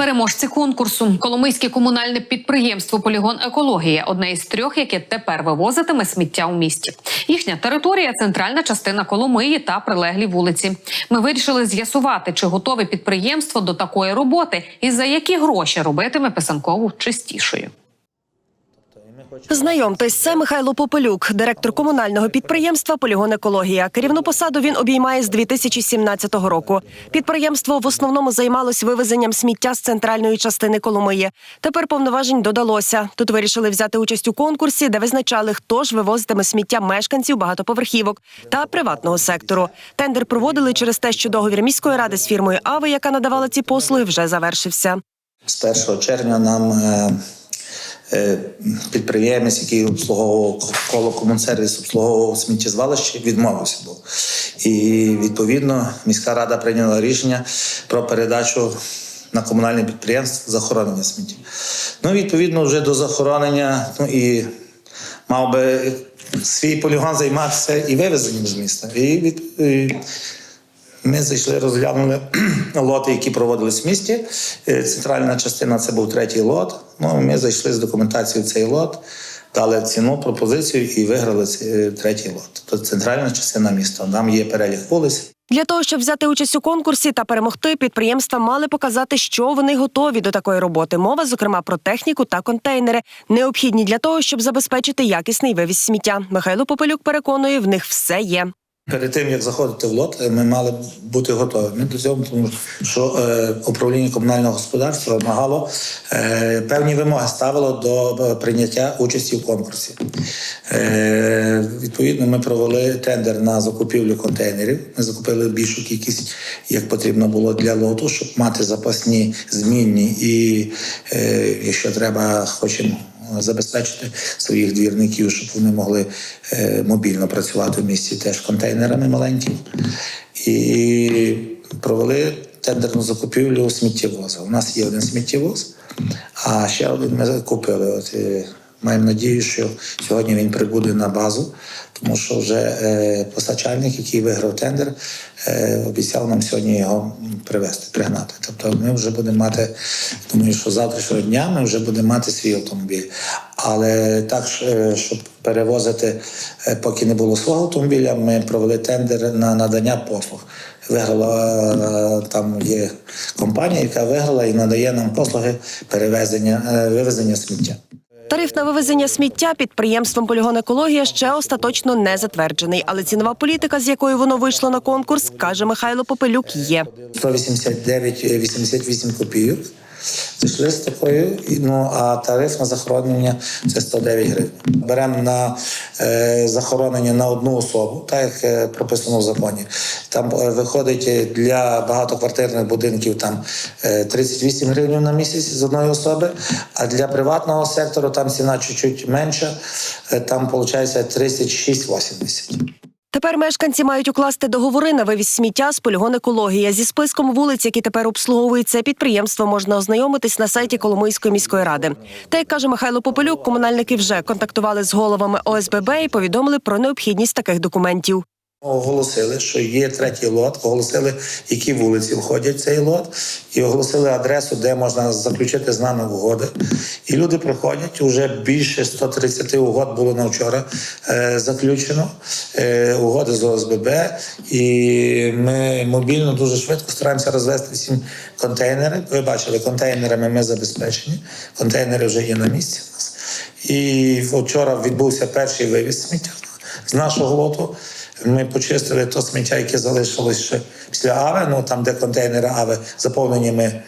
Переможці конкурсу Коломийське комунальне підприємство Полігон Екологія одне із трьох, яке тепер вивозитиме сміття у місті. Їхня територія центральна частина Коломиї та прилеглі вулиці. Ми вирішили з'ясувати, чи готове підприємство до такої роботи і за які гроші робитиме писанкову чистішою. Знайомтесь, це Михайло Попелюк, директор комунального підприємства Полігон Екологія. Керівну посаду він обіймає з 2017 року. Підприємство в основному займалось вивезенням сміття з центральної частини Коломиї. Тепер повноважень додалося. Тут вирішили взяти участь у конкурсі, де визначали, хто ж вивозитиме сміття мешканців багатоповерхівок та приватного сектору. Тендер проводили через те, що договір міської ради з фірмою Ави, яка надавала ці послуги, вже завершився. З 1 червня нам е, підприємець, який обслуговував коло комунсервіс, обслуговував сміттєзвалище, відмовився був. І відповідно міська рада прийняла рішення про передачу на комунальне підприємство захоронення сміття. Ну, відповідно, вже до захоронення, ну і мав би свій полігон займатися і вивезенням з міста. І, і ми зайшли, розглянули лоти, які проводились в місті. Е, Центральна частина це був третій лот. Ну, ми зайшли з документацією в цей лот, дали ціну, пропозицію і виграли е, третій лот. Тобто центральна частина міста. Там є перелік вулиць. Для того, щоб взяти участь у конкурсі та перемогти, підприємства мали показати, що вони готові до такої роботи. Мова, зокрема, про техніку та контейнери, необхідні для того, щоб забезпечити якісний вивіз сміття. Михайло Попелюк переконує, в них все є. Перед тим як заходити в лот, ми мали бути готові. До цього, тому що е, управління комунального господарства вимагало е, певні вимоги ставило до е, прийняття участі в конкурсі. Е, відповідно, ми провели тендер на закупівлю контейнерів. Ми закупили більшу кількість, як потрібно було для лоту, щоб мати запасні змінні і, е, якщо треба, хочемо забезпечити своїх двірників, щоб вони могли е, мобільно працювати в місті теж контейнерами маленькими. І провели тендерну закупівлю сміттєвоза. У нас є один сміттєвоз, а ще один ми купили. От, е, маємо надію, що сьогодні він прибуде на базу, тому що вже е, постачальник, який виграв тендер, е, обіцяв нам сьогодні його привезти, пригнати. Тобто ми вже будемо мати, думаю, що завтрашнього дня ми вже будемо мати свій автомобіль. Але так, е, щоб перевозити, поки не було свого автомобіля, ми провели тендер на надання послуг. Виграла там є компанія, яка виграла і надає нам послуги перевезення, вивезення сміття. Тариф на вивезення сміття підприємством Полігон Екологія ще остаточно не затверджений, але цінова політика, з якою воно вийшло на конкурс, каже Михайло Попелюк, є. 189,88 копійок. З такою, ну а тариф на захоронення це 109 гривень. Беремо на е, захоронення на одну особу, так як е, прописано в законі. Там е, виходить для багатоквартирних будинків там е, 38 гривень на місяць з одної особи, а для приватного сектору там ціна чуть-чуть менша, е, там виходить 36,80. Тепер мешканці мають укласти договори на вивіз сміття з полігон екологія. Зі списком вулиць, які тепер обслуговують це підприємство, можна ознайомитись на сайті Коломийської міської ради. Та як каже Михайло Попелюк, комунальники вже контактували з головами ОСББ і повідомили про необхідність таких документів. Оголосили, що є третій лот, оголосили, які вулиці входять цей лот, і оголосили адресу, де можна заключити з нами угоди. І люди приходять. Уже більше 130 угод було на вчора е, заключено. Е, угоди з ОСББ. І ми мобільно дуже швидко стараємося розвести всі контейнери. Ви бачили, контейнерами ми забезпечені. Контейнери вже є на місці. І вчора відбувся перший вивіз сміття з нашого лоту. Ми почистили то сміття, яке залишилось ще після Ави. Ну там, де контейнери Ави заповнені, ми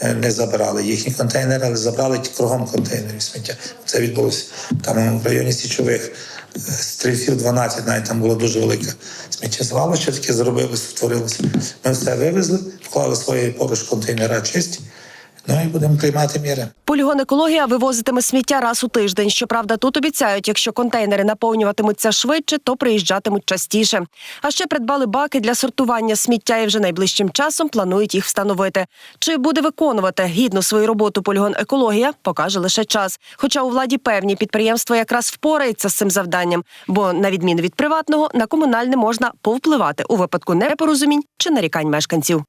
е, не забирали їхні контейнери, але забрали кругом контейнерів сміття. Це відбулося там в районі січових е, стрільців 12, навіть там було дуже велике сміттєзвалище, таке зробилося, створилося. Ми все вивезли, вклали свої поруч контейнера чисті. Ну і будемо приймати міри. Полігон екологія вивозитиме сміття раз у тиждень. Щоправда, тут обіцяють, якщо контейнери наповнюватимуться швидше, то приїжджатимуть частіше. А ще придбали баки для сортування сміття і вже найближчим часом планують їх встановити. Чи буде виконувати гідно свою роботу полігон екологія, покаже лише час. Хоча у владі певні підприємства якраз впорається з цим завданням, бо на відміну від приватного на комунальне можна повпливати у випадку непорозумінь чи нарікань мешканців.